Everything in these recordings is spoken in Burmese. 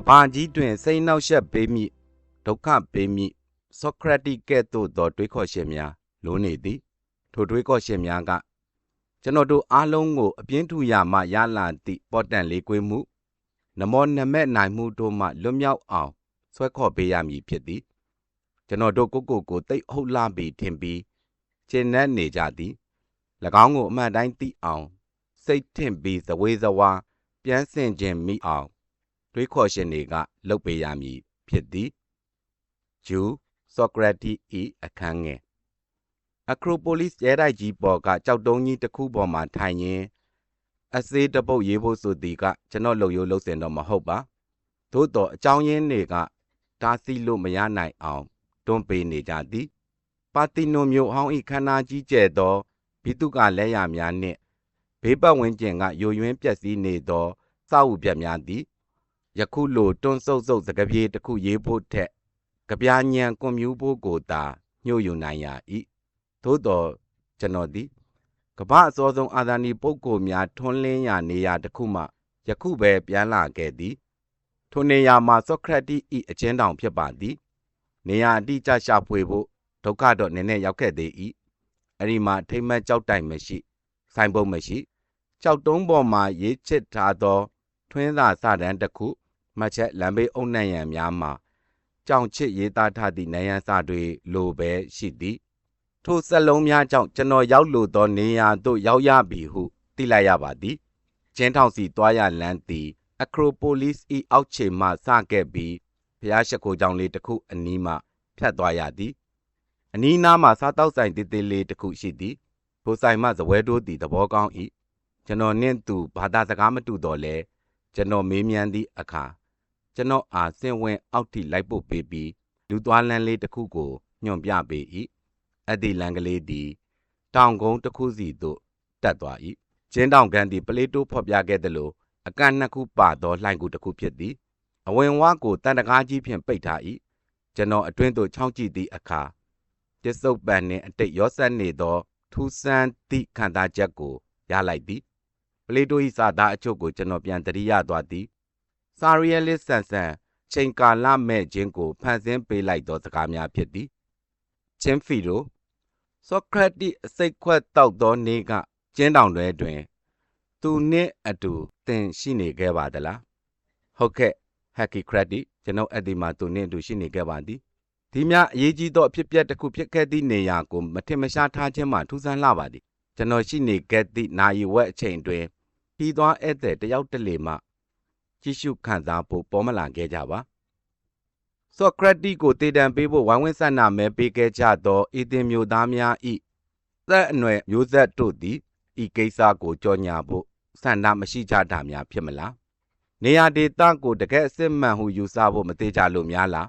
ကဘာကြီးတွင်စိတ်နှောက်ယှက်ပေးမိဒုက္ခပေးမိဆိုကရတိကဲ့သို့သောတွေးခေါ်ချက်များလိုနေသည်ထိုတွေးခေါ်ချက်များကကျွန်တော်တို့အားလုံးကိုအပြင်းထူရမှရလာသည့်ပေါ်တန်လေးကွေးမှုနမောနမဲ့နိုင်မှုတို့မှလွတ်မြောက်အောင်ဆွဲခေါ်ပေးရမည်ဖြစ်သည်ကျွန်တော်တို့ကိုကိုကိုတိတ်ဟုတ်လာပြီထင်ပြီးကျင့်တဲ့နေကြသည်၎င်းကိုအမှန်တိုင်းသိအောင် စိတ်ထင်ပြီးဇဝေဇဝါပြန်ဆင်ခြင်းမိအောင် တွေးခေါ်ရှင်တွေကလှုပ်ပေးရမည်ဖြစ်သည်ဂျူဆိုကရတီဤအခန်းငယ်အခရိုပိုလစ်ရဲတိုက်ကြီးပေါ်ကကြောက်တုံးကြီးတစ်ခုပေါ်မှာထိုင်ရင်းအစေးတပုတ်ရေးဖို့ဆိုသည်ကကျွန်တော်လုံရိုးလှုပ်စင်တော့မဟုတ်ပါသို့တော့အကြောင်းရင်းတွေကတားဆီးလို့မရနိုင်အောင်တွန်းပေးနေကြသည်ပါတီနိုမျိုးဟောင်းဤခန္ဓာကြီးကျဲသောဘီတုကလက်ရများနှင့်ဘေးပတ်ဝန်းကျင်ကယိုယွင်းပျက်စီးနေသောစာအုပ်ပြက်များသည် ယခုလိုတွန်းဆုပ်ဆုပ်စကပြေးတစ်ခုရေးဖို့ထက်ကြပြာညံကွန်မြူဖို့ကိုသာညှို့ယူနိုင်ရ၏သို့တော့ကျွန်တော်သည်ကမ္ဘာအစောဆုံးအာဇာနည်ပုဂ္ဂိုလ်များထွန်းလင်းရာနေရာတစ်ခုမှယခုပဲပြန်လာခဲ့သည်ထိုနေရာမှာဆိုကရတိ၏အချင်းတောင်ဖြစ်ပါသည် နေရာအတိအကျရှာဖွေဖို့ဒုက္ခတော့နည်းနည်းရောက်ခဲ့သေး၏အဲ့ဒီမှာထိမ့်မက်ကြောက်တိုင်မရှိ ဆိုင်ပုတ်မရှိ ကြောက်တုံးပေါ်မှာရေးချစ်ထားသော ထွင်းသာစတန်းတစ်ခု မှတ်ချက်လမ်းဘေးအုံနှံ့ရံများမှာကြောင်ချစ်ရေးသားထားသည့်နေရန်စာတွေလိုပဲရှိသည်ထိုစက်လုံးများကြောင့်ကျွန်တော်ရောက်လိုသောနေရာသို့ရောက်ရပြီဟုသိလိုက်ရပါသည်ချင်းထောင်စီတွားရလမ်းသည်အခရိုပိုလစ်၏အောက်ခြေမှစခဲ့ပြီးဖျားရှိခိုးကြောင်လေးတစ်ခုအနီးမှဖြတ်သွားရသည်အနီးနားမှစားတောက်ဆိုင်တေးသေးလေးတစ်ခုရှိသည်ထိုဆိုင်မှဇပွဲတိုးသည်သဘောကောင်း၏ကျွန်တော်နှင့်သူဘာသာစကားမတူတော့လဲကျွန်တော်မေးမြန်းသည့်အခါ ကျွန်တော်အားစင်ဝင်အောက်ထိလိုက်ပို့ပေးပြီးလူသွားလမ်းလေးတစ်ခုကိုညွှန်ပြပေး၏အဲ့ဒီလမ်းကလေးသည်တောင်ကုန်းတစ်ခုစီသို့တက်သွား၏ကျင်းတောင်ကန်သည်ပလေးတိုးဖော်ပြခဲ့သလိုအကန့်နှစ်ခုပါသောလှိုင်ကူတစ်ခုဖြစ်သည်အဝင်ဝါကိုတန်တကားကြီးဖြင့်ပိတ်ထား၏ကျွန်တော်အတွင်းသို့ချောင်းကြည့်သည့်အခါတစ္ဆုတ်ပန်နှင့်အတိတ်ရောဆက်နေသော ထူးဆန်းသည့်ခံစားချက်ကိုရလိုက်သည်ပလေးတို၏စာသားအချို့ကိုကျွန်တော်ပြန်တရိရသွားသည် စာရီယလစ်ဆန်ဆန်ချိန်ကာလမဲ့ခြင်းကိုဖန်ဆင်းပေးလိုက်သောစကားများဖြစ်သည်ချင်းဖီရိုဆိုကရတိအစိတ်ခွက်တောက်သောနေ့ကကျင်းတောင်တွဲတွင် သူနှင့်အတူသင်ရှိနေခဲ့ပါသလားဟုတ်ကဲ့ဟက်ကီခရတိကျွန်ုပ်အဒီမှာသူနှင့်အတူရှိနေခဲ့ပါသည်ဒီများအရေးကြီးသောအဖြစ်ပြက်တစ်ခုဖြစ်ခဲ့သည့်နေရာကိုမထင်မရှားထားခြင်းမှထူးဆန်းလှပါသည်ကျွန်တော်ရှိနေခဲ့သည့်နာယီဝက်အချိန်တွင်ပြီးသွားဧည့်သည်တယောက်တလေမှ ကြည့်ရှုခံစားဖို့ပေါ်မလာခဲ့ကြပါဆိုကရတီကိုတည်တံပေးဖို့ဝိုင်းဝန်းဆန္ဒမဲပေးခဲ့ကြသောအေသင်မျိုးသားများ၏သက်အနွယ်မျိုးဆက်တို့သည်ဤကိစ္စကိုကြောညာဖို့ဆန္ဒမရှိကြတာများဖြစ်မလားနေရာဒေသကိုတကယ်အစစ်မှန်ဟုယူဆဖို့မသေးကြလို့များလား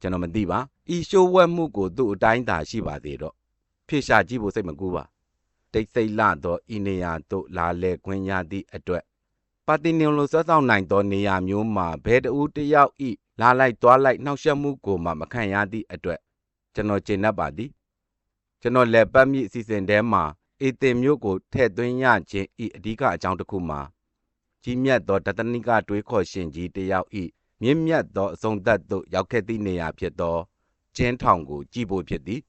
ကျွန်တော်မသိပါဤရှိုးဝက်မှုကိုသူ့အတိုင်းသာရှိပါသေးတော့ဖြေရှာကြည့်ဖို့စိတ်မကူပါတိတ်ဆိတ်လာသောဤနေရာသို့လာလဲခွင့်ရသည့်အတွက် ပါတီနီယံလိုဆွဲဆောင်နိုင်သောနေရာမျိုးမှာဘယ်တဦးတယောက်ဤလာလိုက်သွားလိုက်နှောက်ယှက်မှုကိုမှမခံရသည့်အတွက်ကျွန်တော်ကျေနပ်ပါသည်ကျွန်တော်လက်ပတ်မိအစီအစဉ်ထဲမှာအေတင်မျိုးကိုထည့်သွင်းရခြင်းဤအဓိကအကြောင်းတစ်ခုမှာကြီးမြတ်သောတတနိကတွေးခေါ်ရှင်ကြီးတယောက်ဤမြင့်မြတ်သောအဆုံးသတ်သို့ရောက်ခဲ့သည့်နေရာဖြစ်သောကျင်းထောင်ကိုကြည်ဖို့ဖြစ်သည်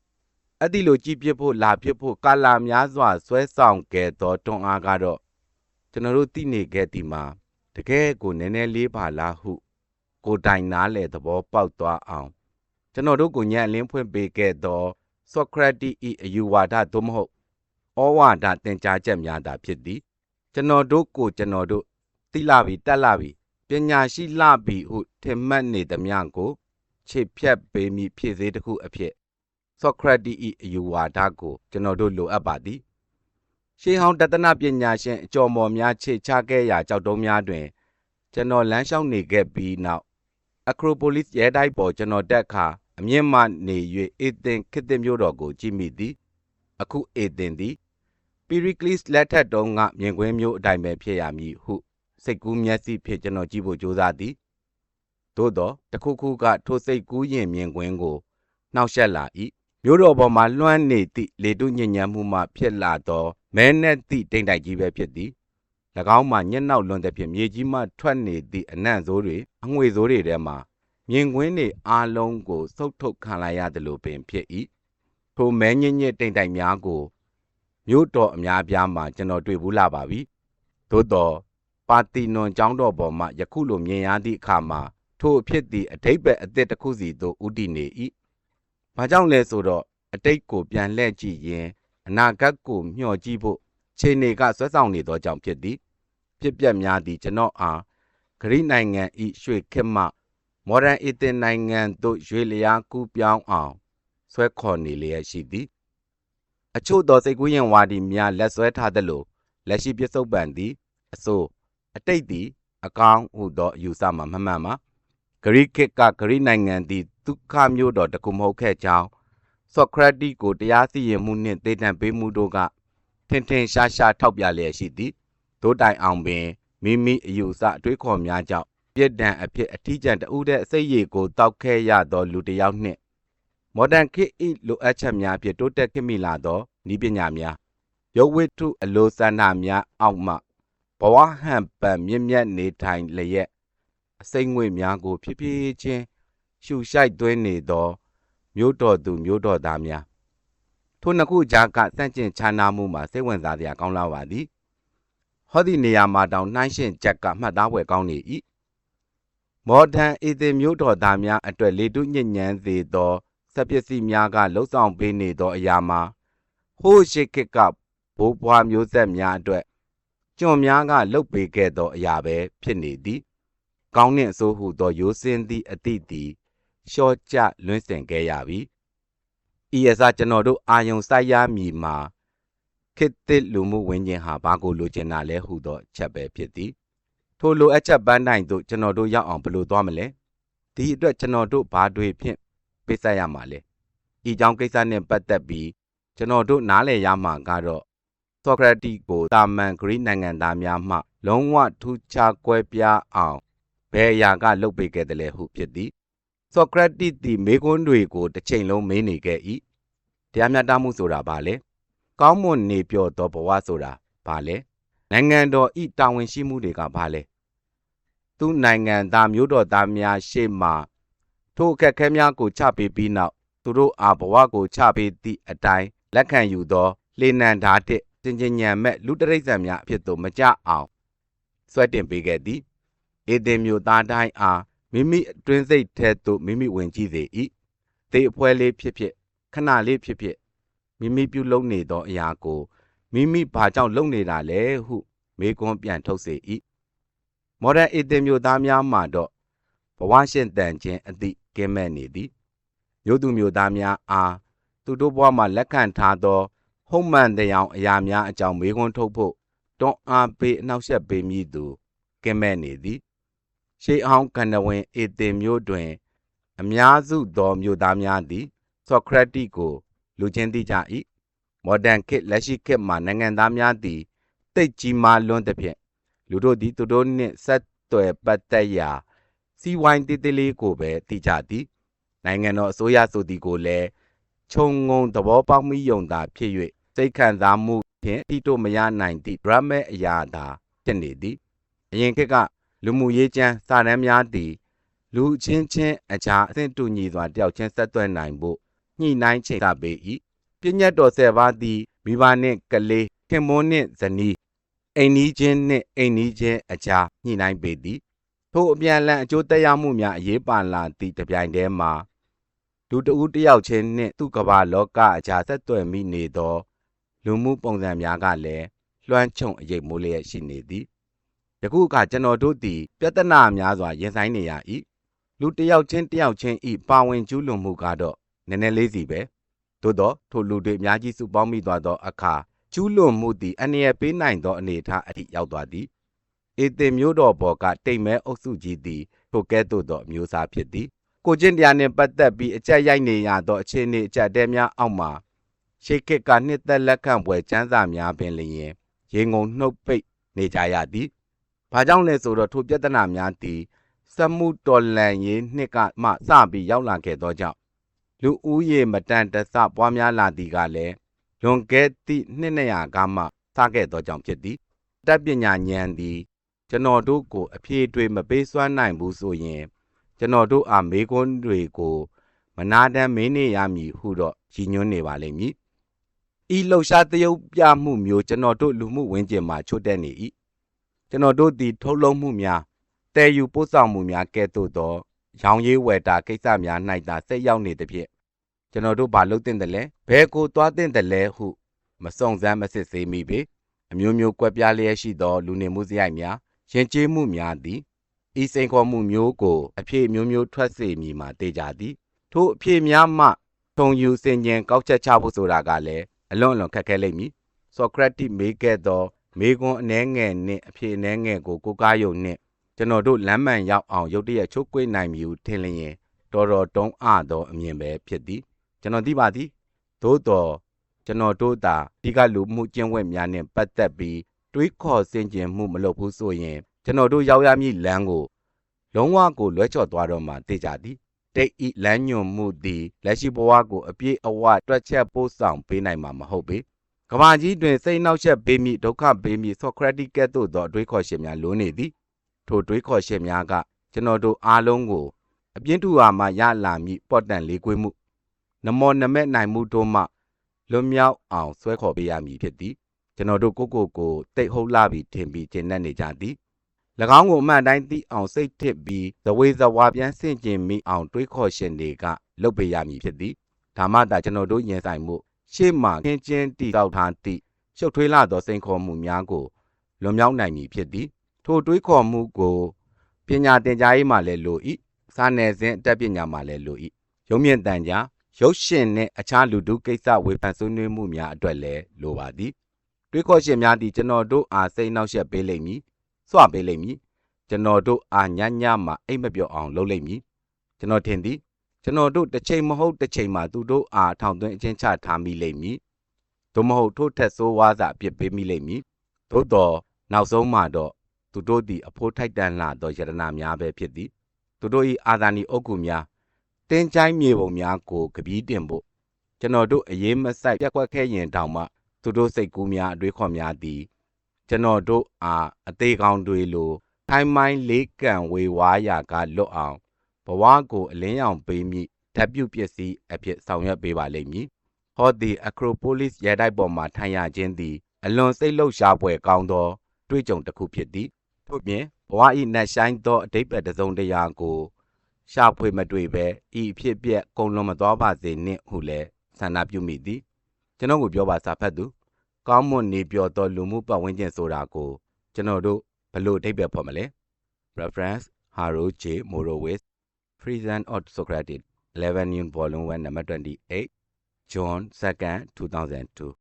အဲ့ဒီလိုကြည်ပြဖို့လာပြဖို့ကာလာများစွာဆွဲဆောင်ခဲ့သောတွန်းအားကတော့ ကျွန်တော်တို့သိနေခဲ့သည်မှာတကယ်ကိုနည်းနည်းလေးပါလားဟု ကိုတိုင်နားလေသဘောပေါက်သွားအောင်ကျွန်တော်တို့ကိုညံ့လင်းဖွင့်ပေးခဲ့သောဆိုကရတီ၏အယူဝါဒသို့မဟုတ်ဩဝါဒသင်ကြားချက်များသာဖြစ်သည် ကျွန်တော်တို့ကိုကျွန်တော်တို့သိလာပြီတက်လာပြီပညာရှိလာပြီဟုထင်မှတ်နေသမျှကိုခြေဖြတ်ပေးမိဖြစ်စေတခုအဖြစ်ဆိုကရတီ၏အယူဝါဒကိုကျွန်တော်တို့လိုအပ်ပါသည် ရှေးဟောင်းတသနာပညာရှင်အကျော်မော်များခြေချခဲ့ရာကြောက်တုံးများတွင် ကျွန်တော်လမ်းလျှောက်နေခဲ့ပြီးနောက်အခရိုပိုလစ်ရဲတိုက်ပေါ်ကျွန်တော်တက်ခါအမြင့်မှနေ၍အေသင်ခေတ်သစ်မြို့တော်ကိုကြည့်မိသည်အခုအေသင်သည်ပီရီကလစ်လက်ထက်တုန်းကမြင်ကွင်းမျိုးအတိုင်းပဲဖြစ်ရမည်ဟုစိတ်ကူးမျက်စိဖြင့်ကျွန်တော်ကြည့်ဖို့ကြိုးစားသည်သို့တော့တခုခုကထိုစိတ်ကူးရင်မြင်ကွင်းကိုနှောက်ယှက်လာ၏မြို့တော်ပေါ်မှလွှမ်းနေသည့်လေတုညဉ့်ညံမှုမှဖြစ်လာသော မဲနဲ့သည့်တိမ်တိုက်ကြီးပဲဖြစ်သည်၎င်းမှာညက်နောက်လွန်သဖြင့်မြေကြီးမှထွက်နေသည့်အနံ့ဆိုးတွေအငွေဆိုးတွေထဲမှမြင်ကွင်းတွေအားလုံးကိုစုပ်ထုတ်ခံလိုက်ရသလိုပင်ဖြစ်၏ထိုမဲညစ်ညစ်တိမ်တိုင်များကိုမြို့တော်အများပြားမှာကျွန်တော်တွေ့ဘူးလာပါပြီသို့တော့ပါတီနွန်ကျောင်းတော်ပေါ်မှယခုလိုမြင်ရသည့်အခါမှာထိုအဖြစ်သည့်အထိပ္ပယ်အသစ်တစ်ခုစီသို့ဥတည်နေ၏ဘာကြောင့်လဲဆိုတော့အတိတ်ကိုပြန်လှည့်ကြည့်ရင် အနာဂတ်ကိုမျှော်ကြည့်ဖို့ခြေနေကဆွဲဆောင်နေသောကြောင့်ဖြစ်သည်ဖြစ်ပျက်များသည်ကျွန်တော်အားဂရိနိုင်ငံဤရွှေခေတ်မှ မော်ဒန်အီသင်နိုင်ငံသို့ရွေလျားကူးပြောင်းအောင်ဆွဲခေါ်နေလျက်ရှိသည် အချို့သောစိတ်ကူးရင်ဝါဒီများလက်ဆွဲထားသလိုလက်ရှိပြစ္ဆုတ်ပံသည်အစိုးအတိတ်သည် အကောင်းဟုသောအယူဆမှမမှန်ပါဂရိခေတ်ကဂရိနိုင်ငံသည်ဒုက္ခမျိုးတော်တစ်ခုမဟုတ်ခဲ့ကြောင်း ဆော့ကရတိကိုတရားစီရင်မှုနှင့်ဒေတံပေးမှုတို့ကထင်ထင်ရှားရှားထောက်ပြလျက်ရှိသည်ဒို့တိုင်အောင်ပင်မိမိအယူအဆအတွေးခေါ်များကြောင့်ပြစ်ဒဏ်အဖြစ်အထီးကျန်တဦးတဲ့အစိတ်ရည်ကိုတောက်ခဲရသောလူတစ်ယောက်နှင့်မော်ဒန်ခေတ်၏လိုအပ်ချက်များဖြင့်တိုးတက်ခင်မိလာသောဤပညာများရုပ်ဝတ္ထုအလိုဆန္ဒများအောက်မှဘဝဟန်ပံမြင့်မြတ်နေထိုင်လျက်အစိမ့်ငွေများကို ဖြည်းဖြည်းချင်းရှူရှိုက်သွင်းနေသော မျိုးတော်သူမျိုးတော်သားများထိုနှစ်ခုကြားကစန့်ကျင်ခြားနားမှုမှာစိတ်ဝင်စားစရာကောင်းလာပါသည်ဟောသည့်နေရာမှာတောင်နှိုင်းရှင်ချက်ကမှတ်သားဖွယ်ကောင်းနေ၏မော်ဒန်အေသင်မျိုးတော်သားများအတွက်လေတုညဉ့်ညမ်းစေသောစက်ပစ္စည်းများကလှုပ်ဆောင်ပေးနေသောအရာမှာဟိုးရှိခစ်ကဘိုးဘွားမျိုးဆက်များအတွက်ကျွန်များကလှုပ်ပေးခဲ့သောအရာပဲဖြစ်နေသည်ကောင်းနှင့်အဆိုးဟုသောရိုးစင်းသည့်အသည့်သည် ရှော့ကျလွင့်စင်ခဲ့ရပြီဤအစားကျွန်တော်တို့အာယုံစိုက်ရမည်မှာခေတ်သစ်လူမှုဝန်းကျင်ဟာဘာကိုလိုချင်တာလဲဟုသောချက်ပဲဖြစ်သည်ထိုလိုအပ်ချက်ပန်းတိုင်သို့ကျွန်တော်တို့ရောက်အောင်ဘယ်လိုသွားမလဲဒီအတွက်ကျွန်တော်တို့ဘာတွေဖြင့်ပေးဆက်ရမှာလဲဤကြောင့်ကိစ္စနဲ့ပတ်သက်ပြီးကျွန်တော်တို့နားလည်ရမှာကတော့ဆော့ကရတီကိုတာမန်ဂရိနိုင်ငံသားများမှ လုံးဝထူးခြားကွဲပြားအောင်ဘယ်အရာကလုပ်ပေးခဲ့တယ်လဲဟုဖြစ်သည် ဆော့ကရတီသည်မေကွန်းတွေကိုတစ်ချိန်လုံးမေးနေခဲ့၏တရားမျှတမှုဆိုတာဘာလဲကောင်းမွန်နေပြော့သောဘဝဆိုတာဘာလဲနိုင်ငံတော်ဤတာဝန်ရှိမှုတွေကဘာလဲသူနိုင်ငံသားမျိုးတော်သားများရှေ့မှထိုအခက်ခဲများကိုချပေးပြီးနောက်သူတို့အားဘဝကိုချပေးသည့်အတိုင်းလက်ခံယူသောလေနံဓာတ်တစ်စင်ကြင်ညံမဲ့လူတရိษံများအဖြစ်သို့မကြအောင်ဆွဲတင်ပေးခဲ့သည်ဧသင်မျိုးသားတိုင်းအား မိမိအတွင်းစိတ်ထဲသို့မိမိဝင်ကြည့်စေ၏သေအဖွဲလေးဖြစ်ဖြစ်ခဏလေးဖြစ်ဖြစ်မိမိပြုလုပ်နေသောအရာကိုမိမိဘာကြောင့်လုပ်နေတာလဲဟုမေကွန်းပြန်ထုတ်စေ၏မော်ဒန်ဧသင်မျိုးသားများမှာတော့ဘဝရှင်တန်ခြင်းအသည့်ကင်းမဲ့နေသည်မျိုးသူမျိုးသားများအားသူတို့ဘဝမှာလက်ခံထားသောဟုတ်မှန်တရားအရာများအကြောင်းမေးခွန်းထုတ်ဖို့တွန်းအားပေးအနှောက်အယှက်ပေးမည်သူကင်းမဲ့နေသည် ရှေးအောင်ကန္နဝင်ဧသင်မျိုးတွင် အများစုသောမျိုးသားများသည်ဆော့ကရတိကိုလူချင်းသိကြ၏မော်ဒန်ခေတ်လက်ရှိခေတ်မှာနိုင်ငံသားများသည်တိတ်ကြီးမားလွန်းသဖြင့်လူတို့သည်သူတို့နှင့်ဆက်သွယ်ပတ်သက်ရာစီဝိုင်းတေးသေးလေးကိုပဲသိကြသည်နိုင်ငံတော်အစိုးရဆိုသည်ကိုလည်းခြုံငုံသဘောပေါက်မိယုံသာဖြစ်၍စိတ်ခံစားမှုဖြင့်တိတို့မရနိုင်သည့်ဒရမဲအရာသာဖြစ်နေသည်အရင်ခေတ်က လူမှုရေးကျန်းစာတမ်းများသည်လူချင်းချင်းအကြာအသင့်တူညီစွာတယောက်ချင်းဆက်သွယ်နိုင်ဖို့ညှိနှိုင်းချိန်ကပေး၏ပြည့်ညတ်တော်ဆယ်ပါးသည်မိဘနှင့်ကလေးခင်မွန်းနှင့်ဇနီးအိမ်နီးချင်းနှင့်အိမ်နီးချင်းအကြာညှိနှိုင်းပေးသည်ထို့အပြန်လန်အကျိုးသက်ရောက်မှုများအရေးပါလာသည့်တပြိုင်တည်းမှာလူတဦးတယောက်ချင်းနှင့်သူ့ကမ္ဘာလောကအကြာဆက်သွယ်မိနေသော လူမှုပုံစံများကလည်းလွှမ်းခြုံအရေးမိုးလျက်ရှိနေသည် ယခုအခါကျွန်တော်တို့သည်ပြဿနာများစွာရင်ဆိုင်နေရ၏လူတယောက်ချင်းတယောက်ချင်းဤပါဝင်ကျူးလွန်မှုကတော့နည်းနည်းလေးစီပဲသို့တော့ထိုလူတွေအများကြီးစုပေါင်းမိသွားသောအခါကျူးလွန်မှုသည်အန္တရာယ်ပေးနိုင်သောအနေအထားအထိရောက်သွားသည်ဧသင်မျိုးတော်ဘော်ကတိတ်မဲအုပ်စုကြီးသည်ထိုကဲ့သို့သောအမျိုးအစားဖြစ်သည်ကိုကျင့်တရားနှင့်ပတ်သက်ပြီးအကြက်ရိုက်နေရသောအခြေအနေအကြက်တဲများအောက်မှာရှေးခေတ်ကနှစ်သက်လက်ခံပွဲကျမ်းစာများပင်လျင်ရေငုံနှုတ်ပိတ်နေကြရသည်။ ဘာကြောင့်လဲဆိုတော့ထိုပြဿနာများသည်စမှုတော်လန်ရေးနှစ်ကမှစပြီးရောက်လာခဲ့သောကြောင့်လူဦးရေမတန်တဆပွားများလာသည်ကလည်းလွန်ခဲ့သည့်နှစ်၂၀၀ကမှစခဲ့သောကြောင့်ဖြစ်သည်တက်ပညာဉာဏ်သည် ကျွန်တော်တို့ကိုအဖြေတွေမပေးစွမ်းနိုင်ဘူးဆိုရင် ကျွန်တော်တို့အားမေခွန်းတွေကို မနာတမ်းမင်းနေရမည်ဟုတော့ရည်ညွှန်းနေပါလိမ့်မည်။ဤလှုပ်ရှားသရုပ်ပြမှုမျိုးကျွန်တော်တို့လူမှုဝန်းကျင်မှာချို့တဲ့နေ၏ ကျွန်တော်တို့သည်ထုတ်လုပ်မှုများတည်ယူပို့ဆောင်မှုများကဲ့သို့သော ရောင်ရည်ဝယ်တာကိစ္စများ၌သာဆက်ရောက်နေသဖြင့်ကျွန်တော်တို့ဘာလုပ်တင်တယ်လဲဘယ်ကိုသွားတင်တယ်လဲဟုမစုံစမ်းမစစ်ဆေးမိပေအမျိုးမျိုးကွက်ပြားလျက်ရှိသော လူနေမှုစရိုက်များယဉ်ကျေးမှုများသည်ဤစိန်ခေါ်မှုမျိုးကိုအဖြစ်မျိုးမျိုးထွက်စေမည်မှာတေကြသည်ထို့အဖြစ်များမှထုံယူစင်ကြင်ကောက်ချက်ချဖို့ဆိုတာကလည်းအလွန်အလွန်ခက်ခဲလိမ့်မည်ဆိုကရက်တိမေးခဲ့သော မေကွန်အနှဲငယ်နှင့်အဖြစ်အနှဲငယ်ကိုကိုကားယုံနှင့်ကျွန်တော်တို့လမ်းမှန်ရောက်အောင်ရုတ်တရက်ချုပ်ကွေးနိုင်မည်ဟုထင်လျင်တော်တော်တုံးအသောအမြင်ပဲဖြစ်သည်ကျွန်တော်သိပါသည်သို့တော်ကျွန်တော်တို့သာဒီကလူမှုကျင့်ဝတ်များနှင့်ပတ်သက်ပြီးတွေးခေါ်စင်ကြင်မှုမလုပ်ဘူးဆိုရင်ကျွန်တော်တို့ရောက်ရမည့်လမ်းကိုလုံးဝကိုလွဲချော်သွားတော့မှသိကြသည်တိတ်ဤလမ်းညွန်မှုသည်လက်ရှိဘဝကိုအပြည့်အဝတွက်ချက်ပို့ဆောင်ပေးနိုင်မှာမဟုတ်ပေ ကဘာကြီးတွင်စိတ်နှောက်ယှက်ပေးမိဒုက္ခပေးမိဆိုကရက်တိကဲ့သို့သောအတွေးခေါ်ရှင်များလိုနေသည်ထိုတွေးခေါ်ရှင်များကကျွန်တော်တို့အားလုံးကိုအပြင်းထူအားမှရလာမည့်ပော့တန်လေးကွေးမှုနမောနမဲ့နိုင်မှုတို့မှလွတ်မြောက်အောင်ဆွဲခေါ်ပေးရမည်ဖြစ်သည်ကျွန်တော်တို့ကိုကိုကိုတိတ်ဟုတ်လာပြီးထင်ပြီးကျင့်တတ်နေကြသည်၎င်းကိုအမှန်တိုင်းသိအောင်စိတ်ထစ်ပြီးသဝေဇဝါပြန်ဆင့်ကျင်မိအောင်တွေးခေါ်ရှင်တွေကလုပ်ပေးရမည်ဖြစ်သည်ဒါမှသာကျွန်တော်တို့ရင်ဆိုင်မှု ရှေ့မှခင်းကျင်းတည်တောက်ထားသည့်ရှုပ်ထွေးလာသောစိန်ခေါ်မှုများကိုလွန်မြောက်နိုင်မည်ဖြစ်သည်ထိုတွေးခေါ်မှုကိုပညာသင်ကြားရေးမှလည်းလို၏စာနယ်ဇင်းအတတ်ပညာမှလည်းလို၏ရုံမြင့်တန်ကြားရုပ်ရှင်နှင့်အခြားလူဒုကိစ္စဝေဖန်ဆွေးနွေးမှုများအတွက်လည်းလိုပါသည်တွေးခေါ်ရှင်များသည်ကျွန်တော်တို့အားစိတ်နှောက်ယှက်ပေးလိမ့်မည်စွပေးလိမ့်မည်ကျွန်တော်တို့အားညညမှအိတ်မပြော့အောင်လုပ်လိမ့်မည်ကျွန်တော်ထင်သည် ကျွန်တော်တို့တစ်ချိန်မဟုတ်တစ်ချိန်မှာသူတို့အားထောင်သွင်းအချင်းချထားမိလိမ့်မည်သို့မဟုတ်ထို့ထက်ဆိုးဝါးစွာအပြစ်ပေးမိလိမ့်မည်သို့တော့နောက်ဆုံးမှာတော့သူတို့သည်အဖိုးထိုက်တန်လာသောယတနာများပဲဖြစ်သည်သူတို့၏အာဇာနည်အုပ်ကူများတင်းချိုင်းမြေပုံများကိုကပီးတင်ဖို့ကျွန်တော်တို့အရေးမဆိုင်ပြက်ကွက်ခဲ့ရင်တောင်မှသူတို့စိတ်ကူးများအတွေးခေါ်များသည်ကျွန်တော်တို့အားအသေးကောင်းတွေလိုထိုင်းမိုင်းလေးကန်ဝေဝါးရာကလွတ်အောင် ဘဝကိုအလင်းရောင်ပေးမိဓာတ်ပြုပစ္စည်းအဖြစ်ဆောင်ရွက်ပေးပါလိမ့်မည်။ဟောဒီအခရိုပိုလစ်ရဲတိုက်ပေါ်မှထိုင်ရခြင်းသည်အလွန်စိတ်လှုပ်ရှားဖွယ်ကောင်းသောတွေ့ကြုံတစ်ခုဖြစ်သည်။ထို့ပြင်ဘဝ၏နတ်ဆိုင်သောအတိတ်ပဲတစ်စုံတရာကိုရှာဖွေမတွေ့ပဲဤဖြစ်ပျက်ကုံလွန်မသွားပါစေနှင့်ဟုလည်းဆန္ဒပြုမိသည်။ကျွန်တော်ကိုပြောပါစာဖတ်သူကောင်းမွန်နေပြောသောလူမှုပတ်ဝန်းကျင်ဆိုတာကိုကျွန်တော်တို့ဘလို့အဓိပ္ပာယ်ဖော်မလဲ reference Harold J Morowitz Prison of Socrates 11 Volume 1 number 28 John 2nd 2002